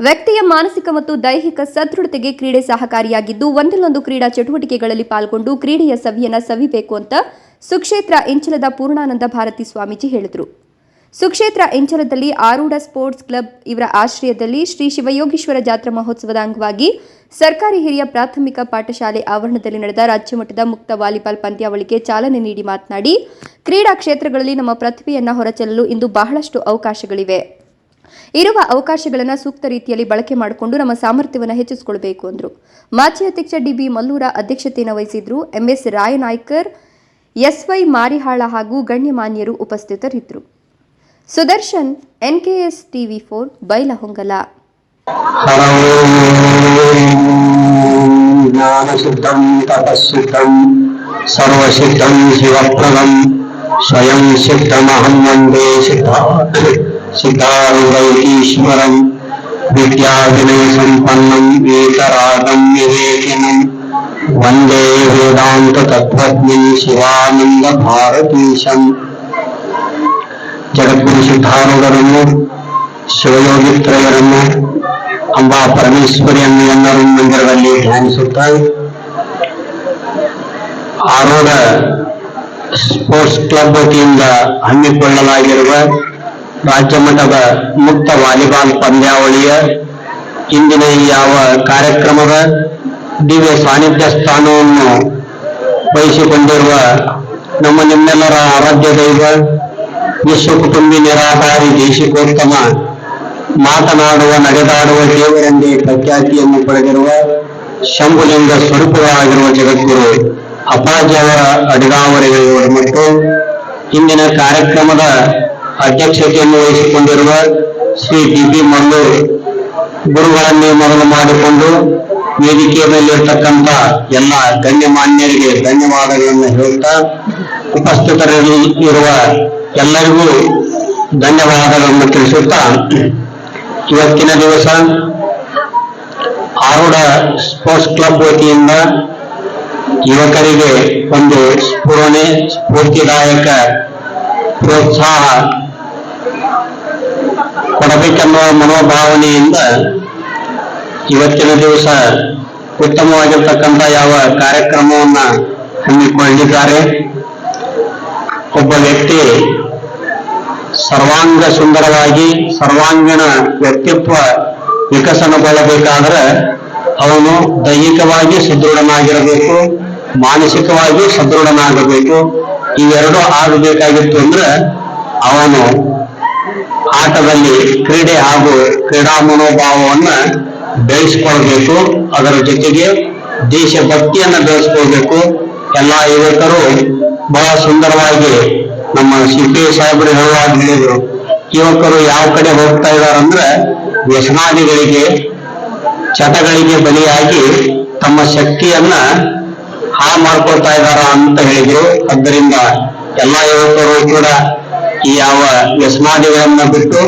ವ್ಯಕ್ತಿಯ ಮಾನಸಿಕ ಮತ್ತು ದೈಹಿಕ ಸದೃಢತೆಗೆ ಕ್ರೀಡೆ ಸಹಕಾರಿಯಾಗಿದ್ದು, ಒಂದಲ್ಲೊಂದು ಕ್ರೀಡಾ ಚಟುವಟಿಕೆಗಳಲ್ಲಿ ಪಾಲ್ಗೊಂಡು ಕ್ರೀಡೆಯ ಸವಿಯನ್ನ ಸವಿಬೇಕು ಅಂತ ಸುಕ್ಷೇತ್ರ ಇಂಚಲದ ಪೂರ್ಣಾನಂದ ಭಾರತಿ ಸ್ವಾಮೀಜಿ ಹೇಳಿದರು. ಸುಕ್ಷೇತ್ರ ಇಂಚಲದಲ್ಲಿ ಆರೂಢ ಸ್ಪೋರ್ಟ್ಸ್ ಕ್ಲಬ್ ಇವರ ಆಶ್ರಯದಲ್ಲಿ ಶ್ರೀ ಶಿವಯೋಗೀಶ್ವರ ಜಾತ್ರಾ ಮಹೋತ್ಸವದ ಅಂಗವಾಗಿ ಸರ್ಕಾರಿ ಹಿರಿಯ ಪ್ರಾಥಮಿಕ ಪಾಠಶಾಲೆ ಆವರಣದಲ್ಲಿ ನಡೆದ ರಾಜ್ಯಮಟ್ಟದ ಮುಕ್ತ ವಾಲಿಬಾಲ್ ಪಂದ್ಯಾವಳಿಗೆ ಚಾಲನೆ ನೀಡಿ ಮಾತನಾಡಿ, ಕ್ರೀಡಾ ಕ್ಷೇತ್ರಗಳಲ್ಲಿ ನಮ್ಮ ಪ್ರತಿಭೆಯನ್ನು ಹೊರಚೆಲ್ಲಲು ಇಂದು ಬಹಳಷ್ಟು ಅವಕಾಶಗಳಿವೆ. ಇರುವ ಅವಕಾಶಗಳನ್ನು ಸೂಕ್ತ ರೀತಿಯಲ್ಲಿ ಬಳಕೆ ಮಾಡಿಕೊಂಡು ನಮ್ಮ ಸಾಮರ್ಥ್ಯವನ್ನು ಹೆಚ್ಚಿಸಿಕೊಳ್ಬೇಕು ಅಂದರು. ಮಾಜಿ ಅಧ್ಯಕ್ಷ ಡಿಬಿ ಮಲ್ಲೂರ ಅಧ್ಯಕ್ಷತೆಯನ್ನು ವಹಿಸಿದ್ರು ಎಂಎಸ್ ರಾಯನಾಯ್ಕರ್, ಎಸ್ವೈ ಮಾರಿಹಾಳ ಹಾಗೂ ಗಣ್ಯಮಾನ್ಯರು ಉಪಸ್ಥಿತರಿದ್ದರು Sudarshan N NKS TV four, Bailhongal. ಸರ್ವಸಿದ್ಧಂ ಶಿವಪ್ರದಂ ಸ್ವಯಂ ಸಿದ್ಧಮಹಂ, ವಂದೇ ಸಿದ್ಧ. वन्दे सिद्धा सिद्धारूढैकीश्वरं विद्याविनयसम्पन्नं वेतरागं विवेकिनं वन्दे वेदान्ततत्त्वज्ञं शिवानन्दभारतीशम् ಜಗದ್ಗುರು ಸಿದ್ಧಾರೂಢರನ್ನು ಶಿವಯೋಗಿತ್ರಯರನ್ನು ಅಂಬಾ ಪರಮೇಶ್ವರಿಯನ್ನು ಎಲ್ಲರೂ ಮಂದಿರದಲ್ಲಿ ಧ್ಯಾನಿಸುತ್ತಾ ಆರೂಢ ಸ್ಪೋರ್ಟ್ಸ್ ಕ್ಲಬ್ ವತಿಯಿಂದ ಹಮ್ಮಿಕೊಳ್ಳಲಾಗಿರುವ ರಾಜ್ಯ ಮಟ್ಟದ ಮುಕ್ತ ವಾಲಿಬಾಲ್ ಪಂದ್ಯಾವಳಿಯ ಇಂದಿನ ಯಾವ ಕಾರ್ಯಕ್ರಮದ ದಿವ್ಯ ಸಾನ್ನಿಧ್ಯ ಸ್ಥಾನವನ್ನು ವಹಿಸಿಕೊಂಡಿರುವ ನಮ್ಮ ನಿಮ್ಮೆಲ್ಲರ ಆರಾಧ್ಯ ದೈವ, ವಿಶ್ವ ಕುಟುಂಬಿ ನಿರಾಧಾರಿ ದೇಶಿಕೋತ್ತಮ, ಮಾತನಾಡುವ, ನಡೆದಾಡುವ ದೇವರೆಂದೇ ಪ್ರಖ್ಯಾತಿಯನ್ನು ಪಡೆದಿರುವ ಶಂಭುಲಿಂಗ ಸ್ವರೂಪವಾಗಿರುವ ಜಗದ್ಗುರು ಅಪಾಜವರ ಅಡಿಗಾವರಿಗಳು ಮತ್ತು ಇಂದಿನ ಕಾರ್ಯಕ್ರಮದ ಅಧ್ಯಕ್ಷತೆಯನ್ನು ವಹಿಸಿಕೊಂಡಿರುವ ಶ್ರೀ ಡಿ ಬಿ ಮಲ್ಲೂರ್ ಗುರುಗಳನ್ನೇ ಮೊದಲು ಮಾಡಿಕೊಂಡು ವೇದಿಕೆಯ ಮೇಲಿರ್ತಕ್ಕಂಥ ಎಲ್ಲ ಗಣ್ಯಮಾನ್ಯರಿಗೆ ಧನ್ಯವಾದಗಳನ್ನು ಹೇಳುತ್ತಾ ಉಪಸ್ಥಿತರಲ್ಲಿ ಇರುವ ಎಲ್ಲರಿಗೂ ಧನ್ಯವಾದಗಳನ್ನು ತಿಳಿಸುತ್ತಾ ಇವತ್ತಿನ ದಿವಸ ಆರೂಢ ಸ್ಪೋರ್ಟ್ಸ್ ಕ್ಲಬ್ ವತಿಯಿಂದ ಯುವಕರಿಗೆ ಒಂದು ಸ್ಫೂರಣೆ ಸ್ಫೂರ್ತಿದಾಯಕ ಪ್ರೋತ್ಸಾಹ ಕೊಡಬೇಕೆನ್ನುವ ಮನೋಭಾವನೆಯಿಂದ ಇವತ್ತಿನ ದಿವಸ ಉತ್ತಮವಾಗಿರ್ತಕ್ಕಂಥ ಯಾವ ಕಾರ್ಯಕ್ರಮವನ್ನ ಹಮ್ಮಿಕೊಂಡಿದ್ದಾರೆ. ಒಬ್ಬ ವ್ಯಕ್ತಿ ಸರ್ವಾಂಗ ಸುಂದರವಾಗಿ, ಸರ್ವಾಂಗೀಣ ವ್ಯಕ್ತಿತ್ವ ವಿಕಸನಗೊಳ್ಳಬೇಕಾದ್ರೆ ಅವನು ದೈಹಿಕವಾಗಿ ಸದೃಢನಾಗಿರಬೇಕು, ಮಾನಸಿಕವಾಗಿ ಸದೃಢನಾಗಬೇಕು. ಇವೆರಡೂ ಆಗಬೇಕಾಗಿತ್ತು ಅಂದ್ರೆ ಅವನು ಆಟದಲ್ಲಿ ಕ್ರೀಡೆ ಹಾಗೂ ಕ್ರೀಡಾ ಮನೋಭಾವವನ್ನ ಬೆಳೆಸ್ಕೊಳ್ಬೇಕು. ಅದರ ಜೊತೆಗೆ ದೇಶಭಕ್ತಿಯನ್ನ ಬೆಳೆಸ್ಕೊಳ್ಬೇಕು. ಎಲ್ಲಾ ಯುವಕರು ಬಹಳ ಸುಂದರವಾಗಿ ನಮ್ಮ ಸಿ ಪಿ ಸಾಹೇಬರು ಹೇಳುವಾಗ ಹೇಳಿದ್ರು, ಯುವಕರು ಯಾವ ಕಡೆ ಹೋಗ್ತಾ ಇದಾರಂದ್ರೆ ವ್ಯಸನಾದಿಗಳಿಗೆ, ಚಟಗಳಿಗೆ ಬಲಿಯಾಗಿ ತಮ್ಮ ಶಕ್ತಿಯನ್ನ ಹಾಳು ಮಾಡ್ಕೊಳ್ತಾ ಇದ್ದಾರ ಅಂತ ಹೇಳಿದ್ರು. ಅದರಿಂದ ಎಲ್ಲಾ ಯುವಕರು ಕೂಡ ಯಾವ ವ್ಯಸನಾದಿಗಳನ್ನ ಬಿಟ್ಟು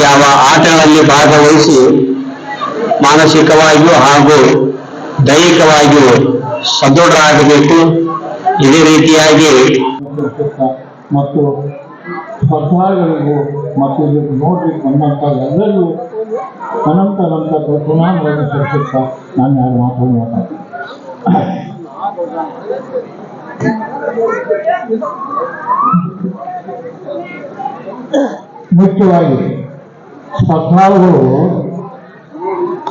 ಯಾವ ಆಟಗಳಲ್ಲಿ ಭಾಗವಹಿಸಿ ಮಾನಸಿಕವಾಗಿಯೂ ಹಾಗೂ ದೈಹಿಕವಾಗಿಯೂ ಸದೃಢರಾಗಬೇಕು. ಇದೇ ರೀತಿಯಾಗಿ ಮತ್ತು ಸ್ಪರ್ಧಾಗಳಿಗೂ ಮತ್ತು ನೋಡಿ ಬಂದಂಥ ಎಲ್ಲರಿಗೂ ಅನಂತ ಅನಂತ ತಿಳಿಸುತ್ತಾ ನಾನು ಯಾರು ಮಾತು ಮಾತಾಡ್ತೀನಿ ಮುಖ್ಯವಾಗಿ ಸ್ಪರ್ಧಾಳುಗಳು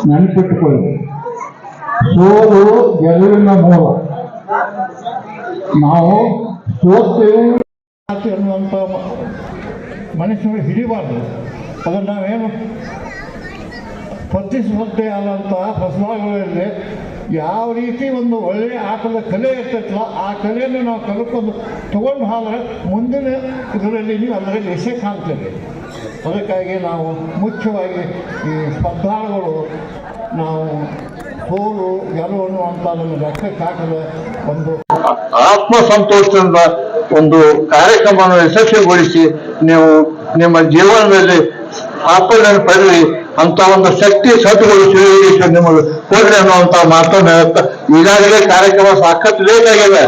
ನೆನಪಿಟ್ಟುಕೊಳ್ಳಿ. ಸೋಲು ಗೆಲುವಿನ ಮೂಲ. ನಾವು ಆಸೆ ಅನ್ನುವಂಥ ಮನುಷ್ಯನಿಗೆ ಹಿಡಿಬಾರ್ದು. ಅದನ್ನು ನಾವೇನು ಸ್ಪರ್ಧಿಸುವಂತೆ ಆದಂತಹ ಪ್ರಶ್ನೆಗಳಲ್ಲಿ ಯಾವ ರೀತಿ ಒಂದು ಒಳ್ಳೆಯ ಆಟದ ಕಲೆ ಇರ್ತೈತಲ್ಲ, ಆ ಕಲೆಯನ್ನು ನಾವು ಕಲ್ಕೊಂಡು ತಗೊಂಡು ಹಾದ್ರೆ ಮುಂದಿನ ಇದರಲ್ಲಿ ನೀವು ಅದರಲ್ಲಿ ಎಸೆ ಕಾಣ್ತೇವೆ ಅದಕ್ಕಾಗಿ ನಾವು ಮುಖ್ಯವಾಗಿ ಈ ಸ್ಪರ್ಧಾಳುಗಳು ನಾವು ಸೋಲು ಗೆಲುವನ್ನು ಅಂತ ನಮ್ಮ ಲೆಕ್ಕಕ್ಕೆ ಹಾಕದ ಒಂದು ಆತ್ಮಸಂತೋಷದಿಂದ ಒಂದು ಕಾರ್ಯಕ್ರಮವನ್ನು ಯಶಸ್ವಿಗೊಳಿಸಿ ನೀವು ನಿಮ್ಮ ಜೀವನದಲ್ಲಿ ಸಾಫಲ್ಯವನ್ನು ಪಡೆದು. ಅಂತ ಒಂದು ಶಕ್ತಿ ಸದ್ಗೊಳಿಸಿ ನಿಮಗೆ ಕೊಡ್ರಿ ಅನ್ನುವಂತ ಮಾತನ್ನ ಹೇಳ್ತಾ ಈಗಾಗಲೇ ಕಾರ್ಯಕ್ರಮ ಸಾಕಷ್ಟು ಲೇಟ್ ಆಗಿದೆ